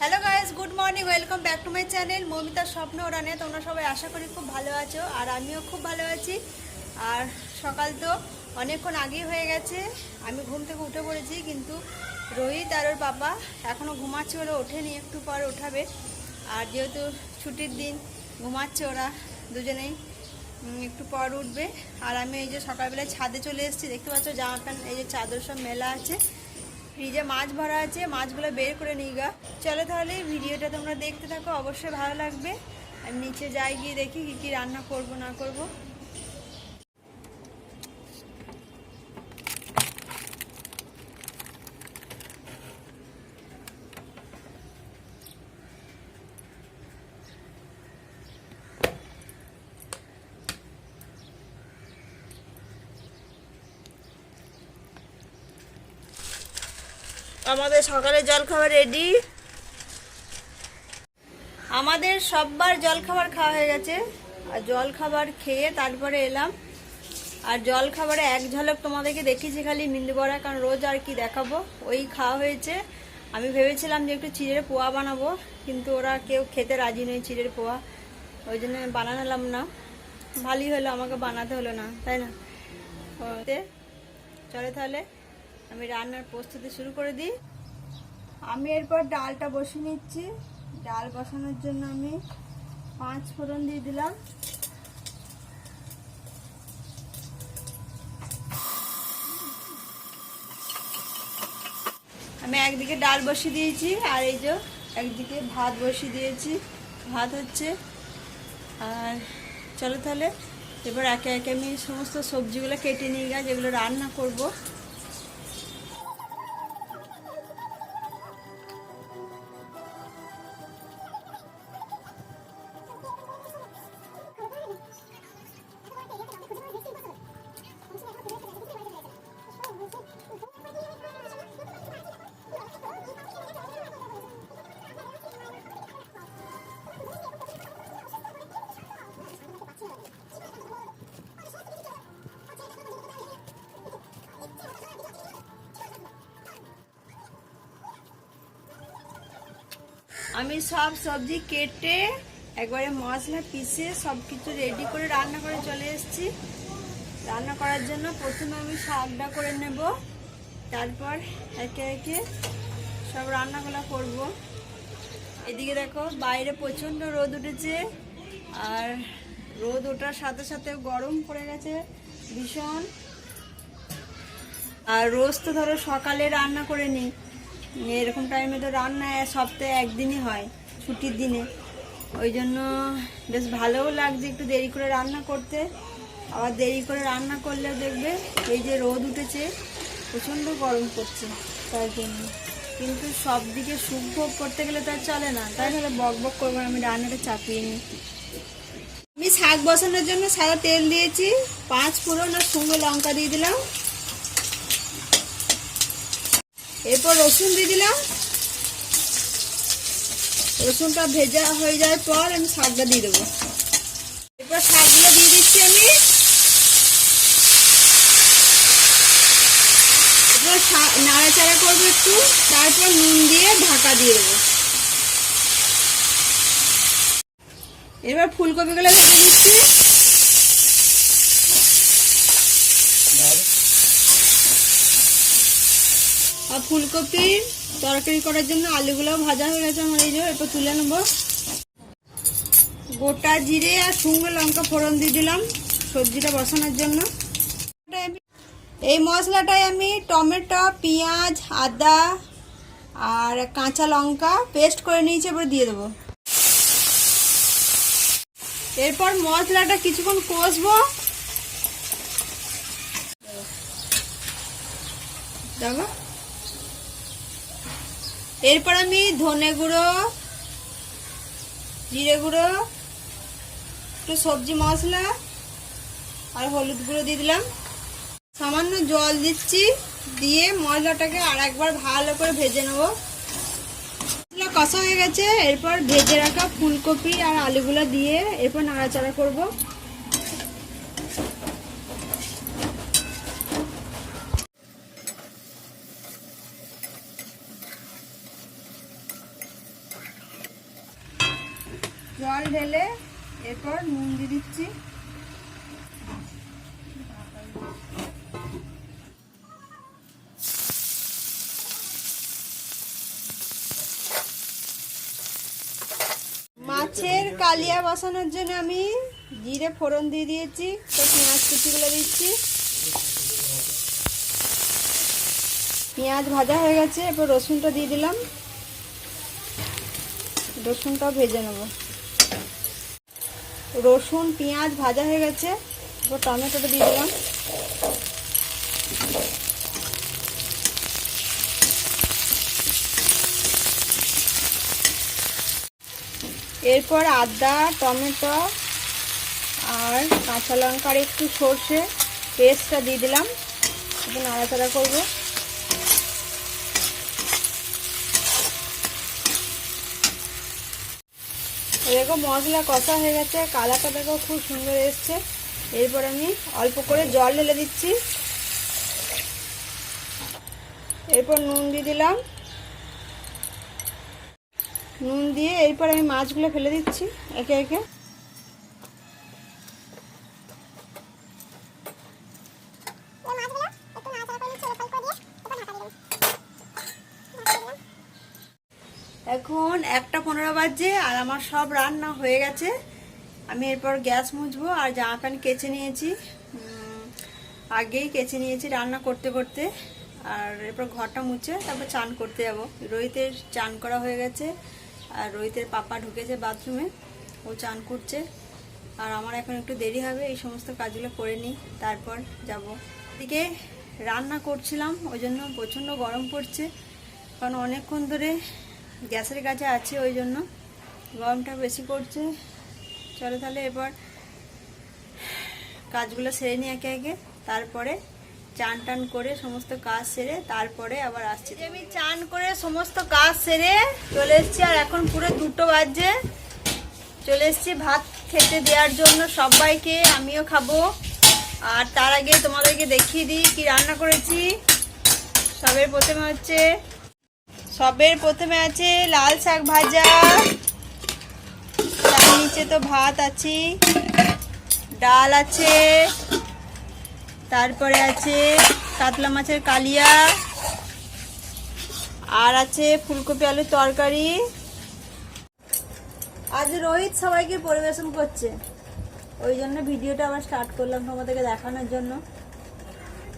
Hello guys good morning welcome back to my channel মমিতার স্বপ্ন ওরানে তোমরা সবাই আশা করি খুব ভালো আছো, আর আমিও খুব ভালো আছি। আর সকাল তো অনেকক্ষণ আগেই হয়ে গেছে, আমি ঘুম থেকে উঠে পড়েছি, কিন্তু রোহিত আর ওর বাবা এখনও ঘুমাচ্ছে ওরা ওঠেনি, একটু পর ওঠাবে। আর যেহেতু ছুটির দিন, ঘুমাচ্ছে ওরা দুজনেই একটু পর উঠবে। আর আমি এই যে সকালবেলায় ছাদে চলে এসেছি, দেখতে পাচ্ছ জামা প্যান্ট, এই যে চাদর সব মেলা আছে। ফ্রিজে মাছ ভরা আছে, মাছগুলো বের করে নিই গা। চলো তাহলে ভিডিওটা তোমরা দেখতে থাকো, অবশ্যই ভালো লাগবে। আর নিচে যাই গিয়ে দেখি কী কী রান্না করব, না করব। আমাদের সকালে জল খাবার রেডি আমাদের সববার জল খাবার খাওয়া হয়ে গেছে। আর জল খাবার খেয়ে তারপরে এলাম। আর জল খাবারে এক ঝলক তোমাদেরকে দেখিয়েছি খালি মিন্দু বড়া কারণ রোজ আর কি দেখাবো। ওই খাওয়া হয়েছে। আমি ভেবেছিলাম যে একটু চিড়ের পোয়া বানাবো, কিন্তু ওরা কেউ খেতে রাজি নয় চিড়ের পোয়া। ওই জন্য বানালাম না। ভালোই হলো, আমাকে বানাতে হলো না, তাই না? চলে তাহলে। আমি রান্নার প্রস্তুতি শুরু করে দিই। আমি এরপর ডালটা বসিয়ে নিচ্ছি। ডাল বসানোর জন্য আমি পাঁচ ফোড়ন দিয়ে দিলাম। আমি একদিকে ডাল বসিয়ে দিয়েছি আর এই যে একদিকে ভাত বসিয়ে দিয়েছি। ভাত হচ্ছে আর চলো তাহলে এবার একে একে আমি সমস্ত সবজিগুলো কেটে নিয়ে গা যেগুলো রান্না করব আমি সব সবজি কেটে, একবারে মশলা পিষে সব কিছু রেডি করে রান্না করে চলে এসেছি। রান্না করার জন্য প্রথমে আমি শাকটা করে নেব, তারপর একে একে সব রান্নাগুলো করব। এদিকে দেখো, বাইরে প্রচণ্ড রোদ উঠেছে, আর রোদ ওঠার সাথে সাথে গরম পড়ে গেছে ভীষণ। আর রোজ তো ধরো সকালে রান্না করে নিই। এরকম টাইমে তো রান্না সপ্তাহে একদিনই হয়, ছুটির দিনে। ওই জন্য বেশ ভালোও লাগছে একটু দেরি করে রান্না করতে। আবার দেরি করে রান্না করলে দেখবে এই যে রোদ উঠেছে, প্রচণ্ড গরম পড়ছে তার জন্য। কিন্তু সব দিকে সুখ ভোগ করতে গেলে তো আর চলে না, তাই হলে বক বক করব, আমি রান্নাটা চাপিয়ে নিই। আমি শাক বসানোর জন্য সাদা তেল দিয়েছি, পাঁচ ফোড়ন আর শুকনো লঙ্কা দিয়ে দিলাম। এরপর রসুন দিয়ে দিলাম। রসুনটা ভেজা হয়ে যাওয়ার পর আমি শাকটা দিয়ে দেবো। এরপর শাকগুলো দিয়ে দিচ্ছি আমি। এরপর নাড়াচাড়া করব একটু। তারপর নুন দিয়ে ঢাকা দিয়ে দেবো। এবার ফুলকপিগুলো ভেজে দিচ্ছি আর ফুলকপির তরকারি করার জন্য আলুগুলো ভাজা হয়ে গেছে আমার এই যে, এরপর তুলে নেব। গোটা জিরে আর শুকনো লঙ্কা ফোড়ন দিয়ে দিলাম সবজিটা বসানোর জন্য। এই মশলাটায় আমি টমেটো, পেঁয়াজ, আদা আর কাঁচা লঙ্কা পেস্ট করে নিয়েছি, এবার দিয়ে দেবো। এরপর মশলাটা কিছুক্ষণ কষবো। দেখো। এরপর আমি ধনে গুঁড়ো, জিরে গুঁড়ো, একটু সবজি মশলা আর হলুদ গুঁড়ো দিয়ে দিলাম। সামান্য জল দিচ্ছি, দিয়ে মশলাটাকে আর একবার ভালো করে ভেজে নেব। মশলা কষা হয়ে গেছে, এরপর ভেজে রাখা ফুলকপি আর আলুগুলো দিয়ে এরপর নাড়াচাড়া করব জল ঢেলে এরপর নুন দিয়ে দিচ্ছি। মাছের কালিয়া বসানোর জন্য আমি জিরে ফোড়ন দিয়ে দিয়েছি, তো পেঁয়াজ কুচিগুলো দিচ্ছি। পেঁয়াজ ভাজা হয়ে গেছে, এরপর রসুনটা দিয়ে দিলাম। রসুনটাও ভেজে নেব। রসুন, পেঁয়াজ ভাজা হয়ে গেছে। এরপর টমেটোটা দিয়ে দিলাম। এরপর আদা, টমেটো আর কাঁচা লঙ্কার একটু সর্ষে, পেস্টটা দিয়ে দিলাম। একটু নাড়াচাড়া করব। দেখো মশলা কষা হয়ে গেছে, কালারটা দেখো খুব সুন্দর এসছে। এরপর আমি অল্প করে জল ঢেলে দিচ্ছি। এরপর নুন দিয়ে দিলাম। নুন দিয়ে এরপর আমি মাছগুলো ফেলে দিচ্ছি, একে একে এখন একটা পনেরো বাজে আর আমার সব রান্না হয়ে গেছে। আমি এরপর গ্যাস মুছবো আর জামা প্যান্ট কেচে নিয়েছি। আগেই কেচে নিয়েছি রান্না করতে করতে। আর এরপর ঘরটা মুছে তারপর চান করতে যাব। রোহিতের চান করা হয়ে গেছে আর রোহিতের পাপা ঢুকেছে বাথরুমে। ও চান করছে। আর আমার এখন একটু দেরি হবে, এই সমস্ত কাজগুলো করে নিই, তারপর যাব। এদিকে রান্না করছিলাম, ওই জন্য প্রচণ্ড গরম পড়ছে। কারণ অনেকক্ষণ ধরে গ্যাসের কাছে আছে ওই জন্য। গরমটা বেশি করছে চলো তাহলে এবার কাজগুলো সেরে নিই একে একে। তারপরে চান টান করে সমস্ত কাজ সেরে তারপরে আবার আসছি। আমি চান করে সমস্ত কাজ সেরে চলে এসেছি আর এখন পুরো দুটো বাজছে চলে এসেছি ভাত খেতে দেওয়ার জন্য সবাইকে, আমিও খাব। আর তার আগে তোমাদেরকে দেখিয়ে দিই কি রান্না করেছি। সবের প্রথমে হচ্ছে সবের প্রথমে আছে লাল শাক ভাজা। তার নিচে তো ভাত আছে, ডাল আছে, তারপরে আছে কাতলা মাছের কালিয়া, আর আছে ফুলকপি আলুর তরকারি। আজ রোহিত সবাইকে পরিবেশন করছে। ওই জন্য ভিডিওটা আবার স্টার্ট করলাম তোমাদেরকে দেখানোর জন্য।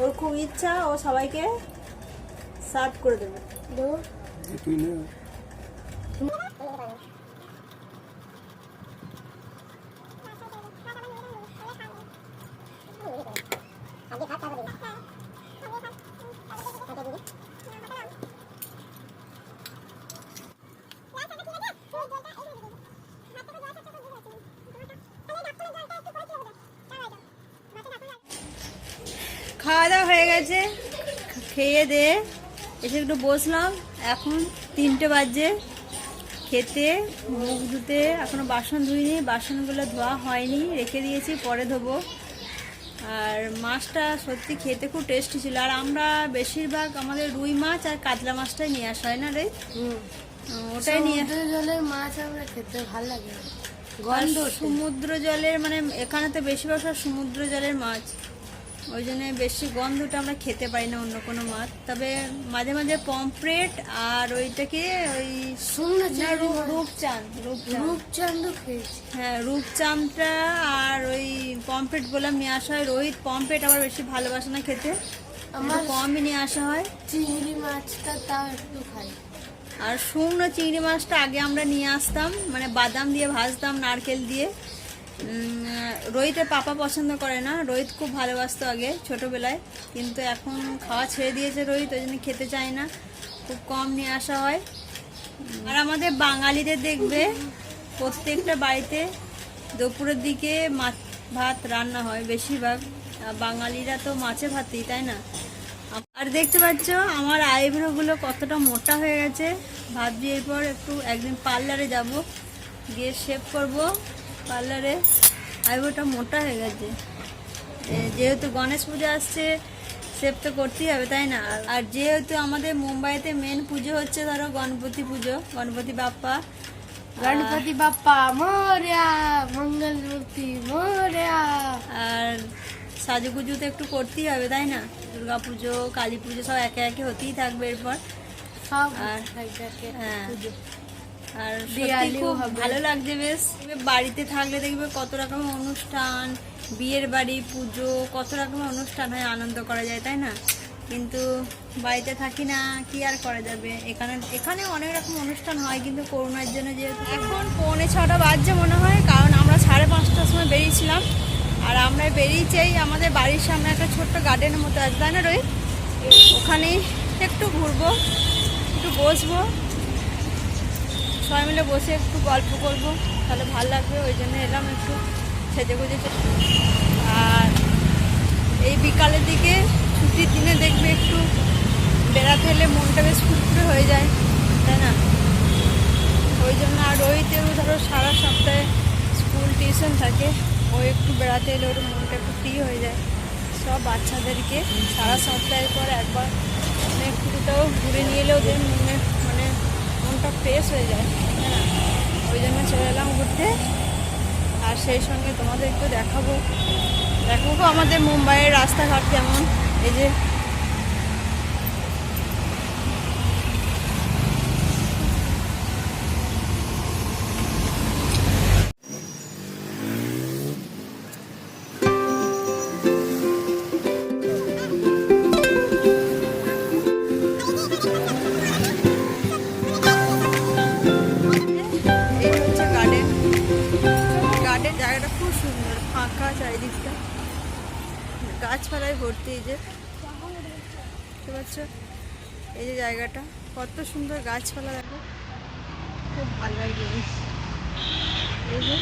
ওর খুব ইচ্ছা, ও সবাইকে সার্ভ করে দেবে। খাওয়া দাওয়া হয়ে গেছে খেয়ে দে এসে একটু বসলাম। এখন তিনটে বাজে। খেতে মুখ ধুতে এখনও বাসন ধুইনি বাসনগুলো ধোয়া হয়নি রেখে দিয়েছি পরে ধোবো। আর মাছটা সত্যি খেতে খুব টেস্টি ছিল। আর আমরা বেশিরভাগ আমাদের রুই মাছ আর কাতলা মাছটাই নিয়ে আসা হয় না রে? ওটাই নিয়ে জলের মাছ আমরা খেতে ভালো লাগে গন্ধ সমুদ্র জলের মানে এখানে তো বেশিরভাগ সব সমুদ্র জলের মাছ। ওই জন্য বেশি গন্ধটা আমরা খেতে পারি না অন্য কোনো মাছ। তবে মাঝে মাঝে পমফ্রেট আর ওইটা কি ওই রূপচাঁদ রূপচাঁদ। হ্যাঁ রূপচাঁদটা আর ওই বললাম নিয়ে আসা হয়। রোহিত পমফ্রেট আবার বেশি ভালোবাসে না খেতে। আমার কমই নিয়ে আসা হয়। চিংড়ি মাছটা তাও একটু খাই। আর শুকনো চিংড়ি মাছটা আগে আমরা নিয়ে আসতাম। মানে বাদাম দিয়ে ভাজতাম নারকেল দিয়ে। রোহিতের পাপা পছন্দ করে না। রোহিত খুব ভালোবাসতো আগে, ছোটোবেলায়। কিন্তু এখন খাওয়া ছেড়ে দিয়েছে রোহিত, ওই জন্য খেতে চায় না। খুব কম নিয়ে আসা হয়। আর আমাদের বাঙালিদের দেখবে, প্রত্যেকটা বাড়িতে দুপুরের দিকে মাছ ভাত রান্না হয় বেশিরভাগ। বাঙালিরা তো মাছে ভাতই, তাই না? আর দেখতে পাচ্ছ, আমার আইব্রোগুলো কতটা মোটা হয়ে গেছে। ভাবছি এরপর একটু একদিন পার্লারে যাব, গিয়ে শেভ করব। পার্লারে। আইব্রোটা মোটা হয়ে গেছে। যেহেতু গণেশ পুজো আসছে সেভ তো করতেই হবে তাই না? আর যেহেতু আমাদের মুম্বাইতে মেন পুজো হচ্ছে ধরো গণপতি পুজো গণপতি বাপ্পা। গণপতি বাপ্পা মোরিয়া মঙ্গল মূর্তি মোরিয়া। আর সাজুগুজু তো একটু করতেই হবে তাই না? দুর্গা পুজো কালী পুজো সব একে একে হতেই থাকবে এরপর। সব আর- হ্যাঁ। আর খুব ভালো লাগছে বেশ। বাড়িতে থাকলে দেখবে কত রকমের অনুষ্ঠান বিয়ের বাড়ি পুজো কত রকমের অনুষ্ঠান হয় আনন্দ করা যায় তাই না? কিন্তু বাড়িতে থাকি না কি আর করা যাবে? এখানে এখানে অনেক রকম অনুষ্ঠান হয় কিন্তু করোনার জন্য যেহেতু এখন পৌনে ছটা বাজছে মনে হয় কারণ আমরা সাড়ে পাঁচটার সময় বেরিয়েছিলাম। আর আমরা বেরিয়েছেই আমাদের বাড়ির সামনে একটা ছোট্ট গার্ডেনের মতো আছে তাই না রোহিত? ওখানেই একটু ঘুরবো একটু বসবো। সবাই মিলে বসে একটু গল্প করব। তাহলে ভালো লাগবে, ওই জন্য এলাম একটু সেজে গুজে আর এই বিকালের দিকে ছুটির দিনে দেখবে একটু বেড়াতে এলে মনটা বেশ ফুরফুরে হয়ে যায়, তাই না? ওই জন্য আর রোহিতেরও ধরো সারা সপ্তাহে স্কুল টিউশন থাকে, ও একটু বেড়াতে এলে ওর মনটা একটু ফ্রি হয়ে যায়। সব বাচ্চাদেরকে সারা সপ্তাহের পর একবার মানে একটু কোথাও ঘুরে নিয়ে এলে ওদের মনে ফ্রেশ হয়ে যায় ওই জন্য চলে এলাম ঘুরতে। আর সেই সঙ্গে তোমাদের একটু দেখাবো। দেখাবো আমাদের মুম্বাইয়ের রাস্তাঘাট কেমন? এই যে যে বুঝতে পারছ এই যে জায়গাটা। কত সুন্দর গাছপালা দেখো। খুব ভালো লাগে এই যে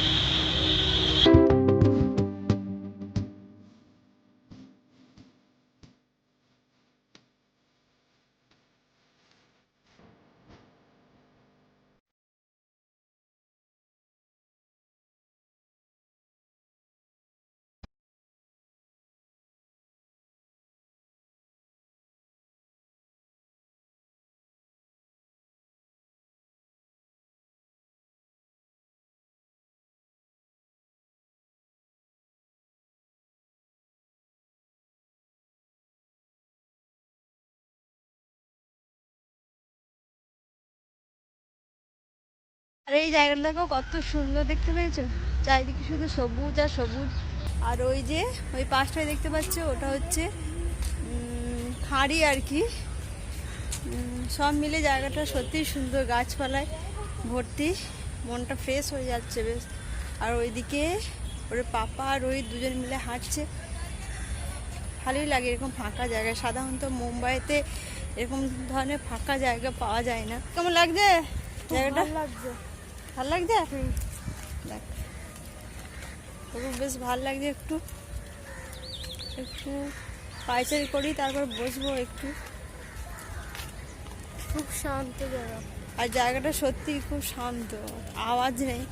আর এই জায়গাটা দেখো কত সুন্দর দেখতে পেয়েছ? চারিদিকে শুধু সবুজ আর সবুজ। আর ওই যে, ওই পাশটায় দেখতে পাচ্ছ, ওটা হচ্ছে খাঁড়ি আর কি। সব মিলে জায়গাটা সত্যিই সুন্দর, গাছপালায় ভর্তি, মনটা ফ্রেশ হয়ে যাচ্ছে বেশ। আর ওইদিকে ওর পাপা আর ওই দুজন মিলে হাঁটছে। ভালোই লাগে এরকম ফাঁকা জায়গা। সাধারণত মুম্বাইতে এরকম ধরনের ফাঁকা জায়গা পাওয়া যায় না। কেমন লাগছে জায়গাটা? লাগছে। ভালো লাগছে? দেখ। তবু বেশ ভালো লাগছে একটু। একটু পাইচারি করি তারপর বসবো একটু। খুব শান্ত জায়গা। আর জায়গাটা সত্যি খুব শান্ত। আওয়াজ নেই।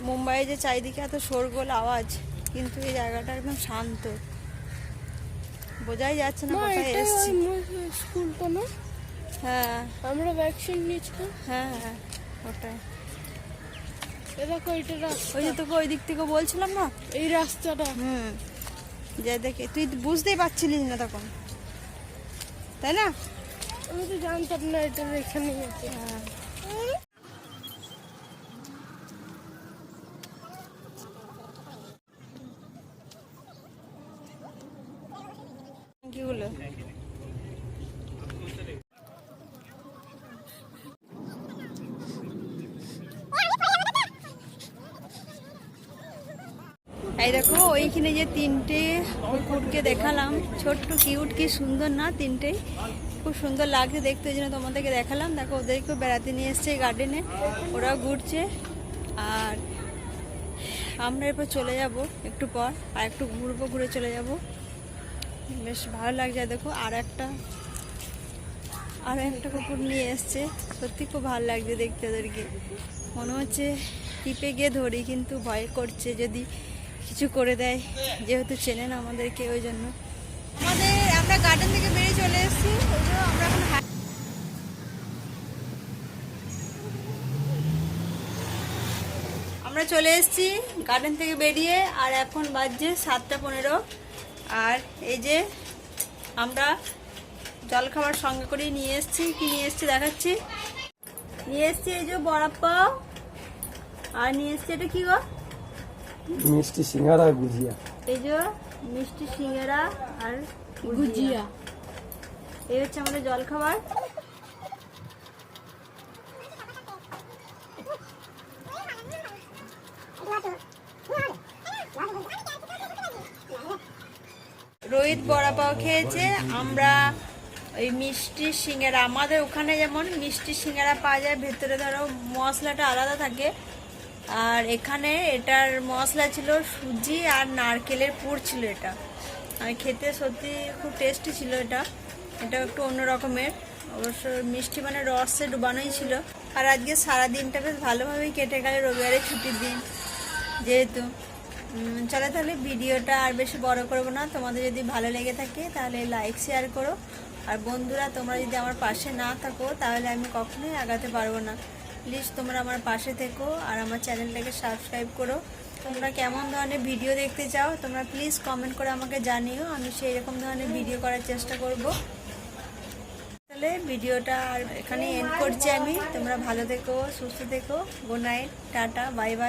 মুম্বাইয়ে যে চারিদিকে এত শোরগোল আওয়াজ কিন্তু এই জায়গাটা একদম শান্ত। বোঝাই যাচ্ছে না কোথায় এসছি। স্কুলটা না? হ্যাঁ। আমরা ভ্যাকসিন নিয়েছিলাম হ্যাঁ হ্যাঁ ওটাই। এ দেখো এটা রাস্তা। ওই যে তোকে ওই দিক থেকে বলছিলাম না? এই রাস্তাটা। হুম। যে দেখে তুই বুঝতেই পারছিলিস না তখন। তাই না? আমি তো জানতাম না এটা এখানে আছে হ্যাঁ কিগুলো এই ওইখানে যে তিনটে কুকুরকে দেখালাম, ছোট্ট কিউট কি সুন্দর না তিনটেই খুব সুন্দর লাগছে দেখতে জন্য তোমাদেরকে দেখালাম। দেখো ওদেরকেও বেড়াতে নিয়ে এসছে গার্ডেনে ওরাও ঘুরছে। আর আমরা এরপর চলে যাব একটু পর, আর একটু ঘুরবো, ঘুরে চলে যাব। বেশ ভালো লাগছে, দেখো, আর একটা আর একটা কুকুর নিয়ে এসছে। সত্যি খুব ভালো লাগছে দেখতে ওদেরকে। মনে হচ্ছে টিপে গিয়ে ধরি, কিন্তু ভয় করছে যদি কিছু করে দেয়, যেহেতু চেনেন আমাদেরকে ওই জন্য। আমাদের, আমরা গার্ডেন থেকে বেরিয়ে চলে এসেছি আমরা এখন আমরা চলে এসেছি গার্ডেন থেকে বেরিয়ে, আর এখন বাজছে সাতটা পনেরো। আর এই যে আমরা জলখাবার সঙ্গে করে নিয়ে এসেছি, কি নিয়ে এসেছি দেখাচ্ছি। নিয়ে এসেছি এই যে বড়া পাও আর নিয়ে এসেছি এটা কি গো? মিষ্টি সিঙ্গারা আর গুজিয়া। এই যে মিষ্টি সিঙ্গারা আর গুজিয়া। এই হচ্ছে আমাদের জলখাবার। রোহিত বড়া পাও খেয়েছে। আমরা ওই মিষ্টি সিঙ্গারা আমাদের ওখানে যেমন মিষ্টি সিঙ্গারা পাওয়া যায় ভেতরে ধরো মশলাটা আলাদা থাকে আর এখানে এটার মশলা ছিল সুজি আর নারকেলের পুর ছিল এটা। আর খেতে সত্যি খুব টেস্টি ছিল এটা। এটা একটু অন্য রকমের। অবশ্য মিষ্টি মানে রসে ডুবানোই ছিল। আর আজকে সারা দিনটা বেশ ভালোভাবেই কেটে গেল রবিবারের ছুটির দিন যেহেতু। চলো তাহলে ভিডিওটা আর বেশি বড় করব না। তোমাদের যদি ভালো লেগে থাকে তাহলে লাইক শেয়ার করো। আর বন্ধুরা, তোমরা যদি আমার পাশে না থাকো তাহলে আমি কখনোই আগাতে পারব না। প্লিজ তোমরা আমার পাশে থেকো আর আমার চ্যানেলটাকে সাবস্ক্রাইব করো। তোমরা কেমন ধরনের ভিডিও দেখতে চাও, তোমরা প্লিজ কমেন্ট করে আমাকে জানিও। আমি সেই রকম ধরনের ভিডিও করার চেষ্টা করব। তাহলে ভিডিওটা আর এখানে এন্ড করছি আমি। তোমরা ভালো থেকো, সুস্থ থেকো। Good night tata bye bye